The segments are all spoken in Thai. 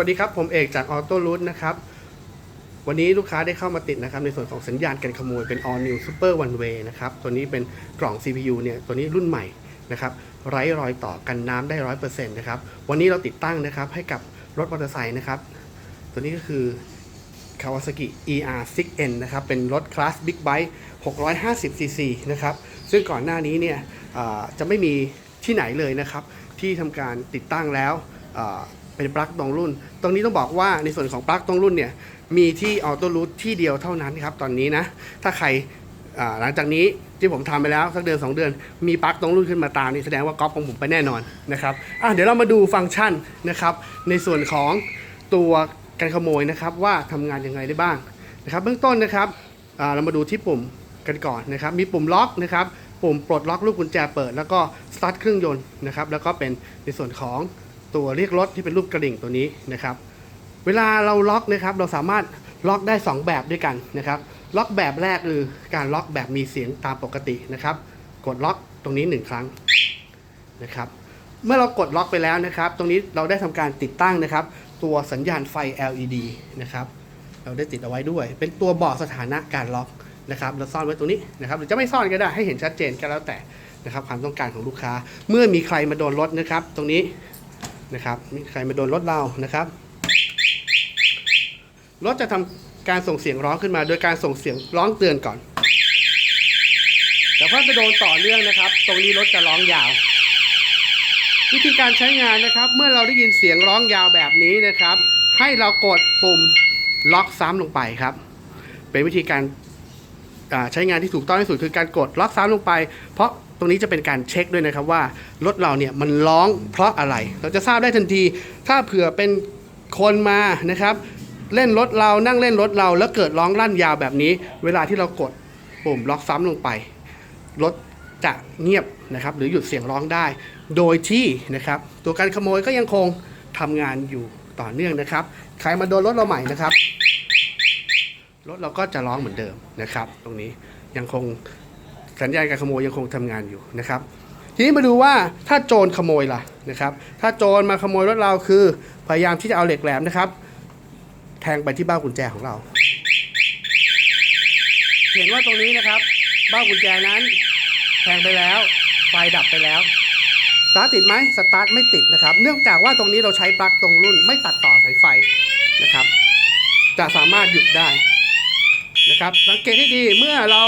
วัสดีครับ ผมเอกจากออโต้รูทนะครับ วันนี้ลูกค้าได้เข้ามาติดนะครับ ในส่วนของสัญญาณการขโมยเป็น All New Super One Way นะครับ ตัวนี้เป็นกล่อง CPU เนี่ยตัวนี้รุ่นใหม่นะครับ ไร้รอยต่อกันน้ำได้ร้อยเปอร์เซ็นต์นะครับ วันนี้เราติดตั้งนะครับให้กับรถมอเตอร์ไซค์นะครับ ตัวนี้ก็คือ Kawasaki ER 6N นะครับ เป็นรถคลาส Big Bike 650 cc นะครับ ซึ่งก่อนหน้านี้เนี่ยจะไม่มีที่ไหนเลยนะครับ ที่ทำการติดตั้งแล้ว เป็นปลั๊กตรงรุ่น ตรงนี้ต้องบอกว่าในส่วนของปลั๊กตรงรุ่นเนี่ยมีที่ออโต้รูทที่เดียวเท่านั้นครับตอนนี้นะ ถ้าใครหลังจากนี้ที่ผมทำไปแล้วสักเดือน 2 เดือน มีปลั๊กตรงรุ่นขึ้นมาตามนี่แสดงว่าก๊อปของผมไปแน่นอนนะครับอะเดี๋ยวเรามาดูฟังก์ชันนะครับ ในส่วนของตัวการขโมยนะครับ ว่าทำงานยังไงได้บ้างนะครับ เบื้องต้นนะครับเรามาดูที่ปุ่มกันก่อนนะครับ มีปุ่มล็อกนะครับ ปุ่มปลดล็อกลูกกุญแจเปิด แล้วก็สตาร์ทเครื่องยนต์นะครับ แล้วก็เป็นในส่วนของ ตัวเรียกรถที่เป็นรูปกระดิ่งตัวนี้นะครับ เวลาเราล็อกนะครับ เราสามารถล็อกได้ 2 แบบด้วยกันนะครับ ล็อกแบบแรกคือการล็อกแบบมีเสียงตามปกตินะครับ กดล็อกตรงนี้ 1 ครั้งนะครับ เมื่อเรากดล็อกไปแล้วนะครับ ตรงนี้เราได้ทำการติดตั้งนะครับ ตัวสัญญาณไฟ LED นะครับ เราได้ติดเอาไว้ด้วย เป็นตัวบอกสถานะการล็อกนะครับเราซ่อนไว้ตรงนี้นะครับหรือจะไม่ซ่อนก็ได้ให้เห็นชัดเจนก็แล้วแต่นะครับความต้องการของลูกค้า เมื่อมีใครมาโดนรถนะครับ ตรงนี้ นะครับมีใครมาโดนรถเรานะครับรถจะทำการส่งเสียงร้องขึ้นมา โดยการส่งเสียงร้องเตือนก่อน แต่พอไปโดนต่อเนื่องนะครับ ตรงนี้รถจะร้องยาว วิธีการใช้งานนะครับ เมื่อเราได้ยินเสียงร้องยาวแบบนี้นะครับ ให้เรากดปุ่มล็อกซ้ำลงไปครับ เป็นวิธีการใช้งานที่ถูกต้องที่สุดคือการกดล็อกซ้ำลงไป เพราะ ตรงนี้จะเป็นการเช็คด้วยนะครับว่ารถเราเนี่ยมันร้องเพราะอะไร เราจะทราบได้ทันที ถ้าเผื่อเป็นคนมานะครับ เล่นรถเรานั่งเล่นรถเราแล้วเกิดร้องลั่นยาวแบบนี้ เวลาที่เรากดปุ่มล็อกซ้ำลงไปรถจะเงียบนะครับ หรือหยุดเสียงร้องได้ โดยที่นะครับ ตัวการขโมยก็ยังคงทำงานอยู่ต่อเนื่องนะครับ ใครมาโดนรถเราใหม่นะครับรถเราก็จะร้องเหมือนเดิมนะครับ ตรงนี้ยังคง สัญญาณการขโมยยังคงทำงานอยู่นะครับ ทีนี้มาดูว่าถ้าโจรขโมยล่ะนะครับ ถ้าโจรมาขโมยรถเราคือ พยายามที่จะเอาเหล็กแหลมนะครับ แทงไปที่เบ้ากุญแจของเรา เห็นว่าตรงนี้นะครับ เบ้ากุญแจนั้น แทงไปแล้ว ไฟดับไปแล้วสตาร์ทติดไหมสตาร์ทไม่ติดนะครับ เนื่องจากว่าตรงนี้เราใช้ปลั๊กตรงรุ่น ไม่ตัดต่อสายไฟนะครับ จะสามารถหยุดได้นะครับ สังเกตให้ดีเมื่อเรา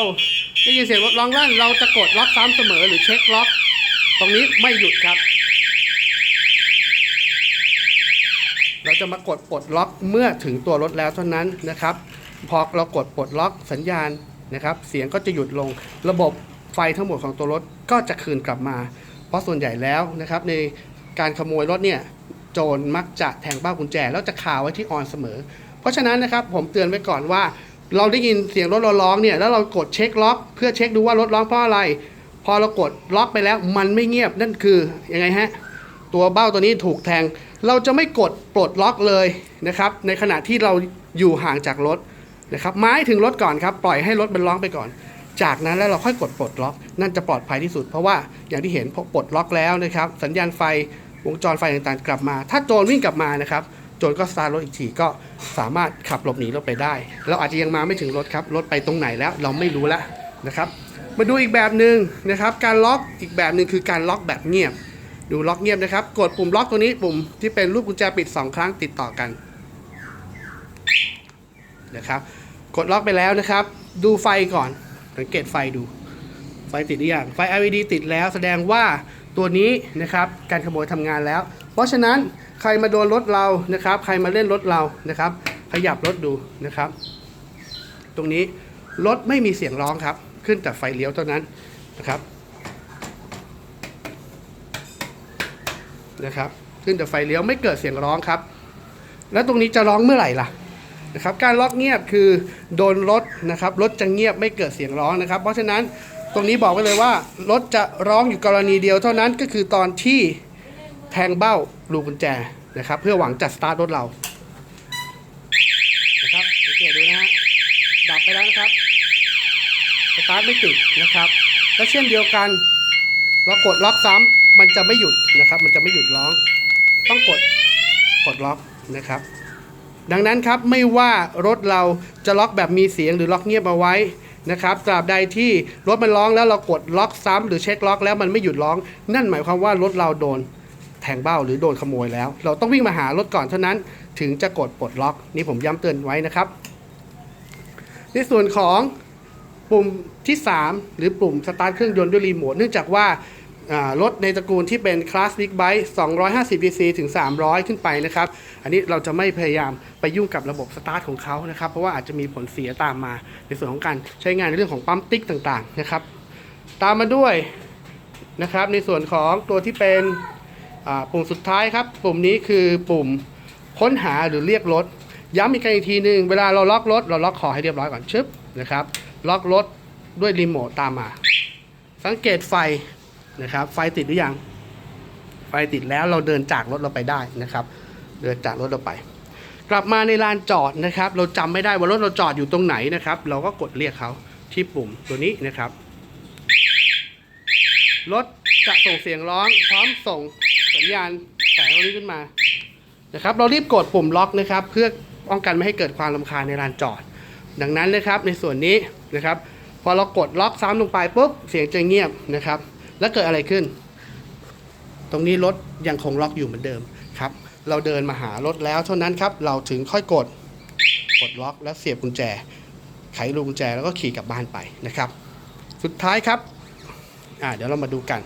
ได้ยินเสียงรถร้องลั่นเราจะกดล็อกซ้ำเสมอหรือเช็คล็อก ตรงนี้ไม่หยุดครับ เราจะมากดปลดล็อกเมื่อถึงตัวรถแล้วเท่านั้นนะครับ พอเรากดปลดล็อกสัญญาณนะครับ เสียงก็จะหยุดลง ระบบไฟทั้งหมดของตัวรถก็จะคืนกลับมา เพราะส่วนใหญ่แล้วนะครับ ในการขโมยรถเนี่ยโจรมักจะแทงเบ้ากุญแจ แล้วจะคาไว้ที่ออนเสมอ เพราะฉะนั้นนะครับผมเตือนไว้ก่อนว่า เราได้ยินเสียงรถเราร้องเนี่ยแล้วเรากดเช็คล็อก เพื่อเช็คดูว่ารถร้องเพราะอะไร พอเรากดล็อกไปแล้วมันไม่เงียบนั่นคือยังไงฮะตัวเบ้าตัวนี้ถูกแทง เราจะไม่กดปลดล็อกเลยนะครับ ในขณะที่เราอยู่ห่างจากรถนะครับไม้ถึงรถก่อนครับปล่อยให้รถมันร้องไปก่อน จากนั้นแล้วเราค่อยกดปลดล็อก นั่นจะปลอดภัยที่สุด เพราะว่าอย่างที่เห็นพอปลดล็อกแล้วนะครับ สัญญาณไฟวงจรไฟต่างๆ กลับมา ถ้าโจรวิ่งกลับมานะครับ จรก็สตาร์ทรถอีกทีก็สามารถขับหลบหนีรถไปได้ เราอาจจะยังมาไม่ถึงรถครับ รถไปตรงไหนแล้วเราไม่รู้แล้วนะครับ มาดูอีกแบบหนึ่งนะครับ การล็อกอีกแบบหนึ่งคือการล็อกแบบเงียบ ดูล็อกเงียบนะครับ กดปุ่มล็อกตัวนี้ปุ่มที่เป็นรูปกุญแจปิด 2 ครั้งติดต่อกันนะครับกดล็อกไปแล้วนะครับ ดูไฟก่อนสังเกตไฟดู ไฟติดหรือยังไฟ LED ติดแล้วแสดงว่า ตัวนี้นะครับการขโมยทำงานแล้ว เพราะฉะนั้นใครมาโดนรถเรานะครับ ใครมาเล่นรถเรานะครับ ขยับรถดูนะครับ ตรงนี้รถไม่มีเสียงร้องครับ ขึ้นแต่ไฟเลี้ยวเท่านั้นนะครับนะครับ ขึ้นแต่ไฟเลี้ยวไม่เกิดเสียงร้องครับ แล้วตรงนี้จะร้องเมื่อไหร่ล่ะนะครับ การล็อกเงียบคือโดนรถนะครับรถจะเงียบไม่เกิดเสียงร้องนะครับ เพราะฉะนั้น รงนี้บอกไว้เลยว่ารถจะร้องอยู่กรณีเดียวเท่านั้นก็คือตอนที่แทงเบ้าลูกุญแจนะครับเพื่อหวังจัดสตาร์ทรถเรานะครับสังเกตดูนะฮะดับไปแล้วนะครับสตาร์ทไม่ติดนะครับและเช่นเดียวกันเรากดล็อกซ้ำมันจะไม่หยุดนะครับ มันจะไม่หยุดร้อง ต้องกดกดล็อกนะครับ ดังนั้นครับไม่ว่ารถเราจะล็อกแบบมีเสียงหรือล็อกเงียบเอาไว้นะครับตราบใดที่รถมันร้องแล้วเรากดล็อกซ้ำหรือเช็คล็อกแล้วมันไม่หยุดร้อง นั่นหมายความว่ารถเราโดนแทงเบ้าหรือโดนขโมยแล้ว เราต้องวิ่งมาหารถก่อนเท่านั้น ถึงจะกดปลดล็อก นี่ผมย้ำเตือนไว้นะครับ ในส่วนของปุ่มที่ 3 หรือปุ่มสตาร์ทเครื่องยนต์ด้วยรีโมทเนื่องจากว่า รถในตระกูลที่เป็นคลาส Big Bike 250 cc ถึง 300 ขึ้นไปนะครับ อันนี้เราจะไม่พยายามไปยุ่งกับระบบสตาร์ทของเขานะครับ เพราะว่าอาจจะมีผลเสียตามมาในส่วนของการใช้งานในเรื่องของปั๊มติ๊กต่างๆนะครับ ตามมาด้วยนะครับในส่วนของตัวที่เป็นปุ่มสุดท้ายครับ ปุ่มนี้คือปุ่มค้นหาหรือเรียกรถ ย้ำอีกครั้งอีกทีหนึ่งเวลาเราล็อกรถเราล็อกคอให้เรียบร้อยก่อนชึบนะครับล็อกรถด้วยรีโมทตามมา สังเกตไฟ นะครับ ไฟติดหรือยัง ไฟติดแล้วเราเดินจากรถเราไปได้นะครับ เดินจากรถเราไป กลับมาในลานจอดนะครับ เราจำไม่ได้ว่ารถเราจอดอยู่ตรงไหนนะครับ เราก็กดเรียกเขาที่ปุ่มตัวนี้นะครับรถจะส่งเสียงร้องพร้อมส่งสัญญาณแสงรานี้ขึ้นมานะครับ เรารีบกดปุ่มล็อกนะครับ เพื่อป้องกันไม่ให้เกิดความรำคาญในลานจอด ดังนั้นนะครับในส่วนนี้นะครับ พอเรากดล็อกซ้ำลงไปปุ๊บเสียงจะเงียบนะครับ แล้วเกิดอะไรขึ้น ตรงนี้รถยังคงล็อกอยู่เหมือนเดิมครับ เราเดินมาหารถแล้วเท่านั้นครับ เราถึงค่อยกด กดล็อกแล้วเสียบกุญแจ ไขลูกกุญแจแล้วก็ขี่กลับบ้านไปนะครับ สุดท้ายครับอ่าเดี๋ยวเรามาดูกัน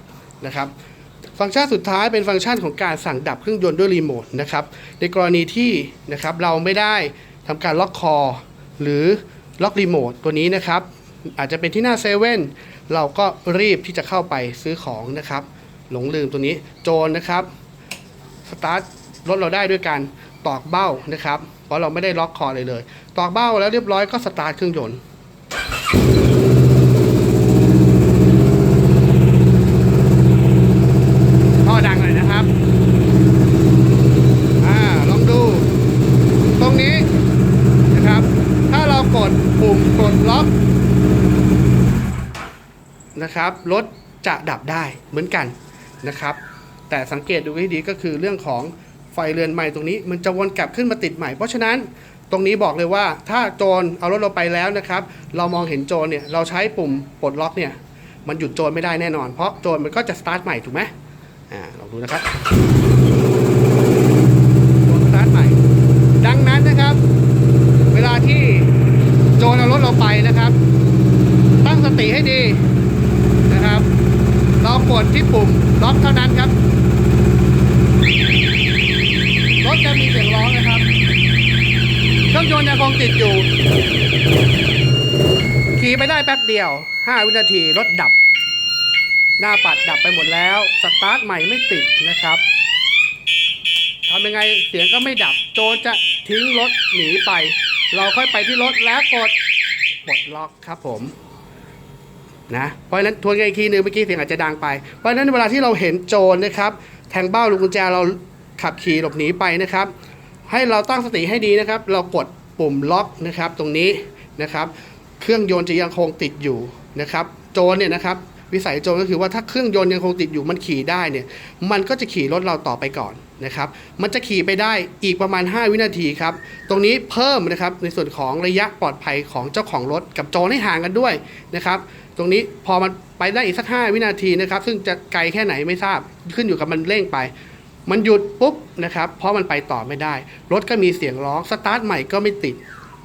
นะครับ ฟังก์ชันสุดท้ายเป็นฟังก์ชันของการสั่งดับเครื่องยนต์ด้วยรีโมทนะครับ ในกรณีที่นะครับเราไม่ได้ทำการล็อกคอ หรือล็อกรีโมทตัวนี้นะครับ อาจจะเป็นที่หน้าเซเว่น เราก็รีบที่จะเข้าไปซื้อของนะครับ หลงลืมตัวนี้โจรนะครับสตาร์ทรถเราได้ด้วยการตอกเบ้านะครับ เพราะเราไม่ได้ล็อกคอเลยเลย ตอกเบ้าแล้วเรียบร้อยก็สตาร์ทเครื่องยนต์ ท่อดังหน่อยนะครับ อ่า ลองดู ตรงนี้นะครับ ถ้าเรากดปุ่มกดล็อก นะครับรถจะดับได้เหมือนกันนะครับ แต่สังเกตดูให้ดีก็คือเรื่องของไฟเรือนใหม่ตรงนี้ มันจะวนกลับขึ้นมาติดใหม่ เพราะฉะนั้นตรงนี้บอกเลยว่าถ้าโจรเอารถเราไปแล้วนะครับ เรามองเห็นโจรเนี่ยเราใช้ปุ่มปลดล็อกเนี่ยมันหยุดโจรไม่ได้แน่นอน เพราะโจรมันก็จะสตาร์ทใหม่ถูกไหมอ่าลองดูนะครับตัวสตาร์ทใหม่ ดังนั้นนะครับ เวลาที่โจรเอารถเราไปนะครับ ตั้งสติให้ดี รากดที่ปุ่มล็อกเท่านั้นครับ รถจะมีเสียงร้องนะครับ เครื่องยนต์ยังคงติดอยู่ ขี่ไปได้แป๊บเดียว 5 วินาทีรถดับ หน้าปัดดับไปหมดแล้ว สตาร์ทใหม่ไม่ติดนะครับทำยังไงเสียงก็ไม่ดับ โจรจะทิ้งรถหนีไป เราค่อยไปที่รถแล้วกดปลดล็อกครับผม นะเพราะฉะนั้นทวนกันอีกทีหนึ่งเมื่อกี้เสียงอาจจะดังไป เพราะฉะนั้นเวลาที่เราเห็นโจรนะครับแทงเบ้าลูกกุญแจเราขับขี่หลบหนีไปนะครับ ให้เราตั้งสติให้ดีนะครับ เรากดปุ่มล็อกนะครับตรงนี้นะครับ เครื่องยนต์จะยังคงติดอยู่นะครับ โจรเนี่ยนะครับวิสัยโจรก็คือว่าถ้าเครื่องยนต์ยังคงติดอยู่มันขี่ได้เนี่ยมันก็จะขี่รถเราต่อไปก่อนนะครับ มันจะขี่ไปได้อีกประมาณ 5 วินาทีครับ ตรงนี้เพิ่มนะครับในส่วนของระยะปลอดภัยของเจ้าของรถกับโจรให้ห่างกันด้วยนะครับ ตรงนี้พอมันไปได้อีกสัก 5 วินาทีนะครับ ซึ่งจะไกลแค่ไหนไม่ทราบขึ้นอยู่กับมันเร่งไป มันหยุดปุ๊บนะครับ เพราะมันไปต่อไม่ได้ รถก็มีเสียงร้องสตาร์ทใหม่ก็ไม่ติด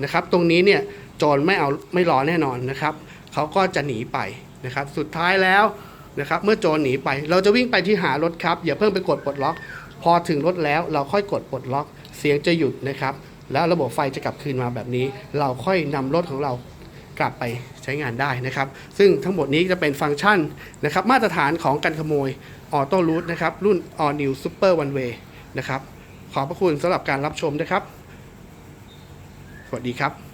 นะครับ ตรงนี้เนี่ยโจรไม่เอาไม่รอแน่นอนนะครับเขาก็จะหนีไปนะครับ สุดท้ายแล้วนะครับ เมื่อโจรหนีไป เราจะวิ่งไปที่หารถครับ อย่าเพิ่งไปกดปลดล็อก พอถึงรถแล้วเราค่อยกดปลดล็อก เสียงจะหยุดนะครับ แล้วระบบไฟจะกลับคืนมาแบบนี้ เราค่อยนำรถของเรา กลับไปใช้งานได้นะครับ ซึ่งทั้งหมดนี้จะเป็นฟังก์ชันนะครับ มาตรฐานของการขโมยออโต้รูทนะครับ รุ่น All New Super One Way นะครับ ขอบพระคุณสำหรับการรับชมนะครับ สวัสดีครับ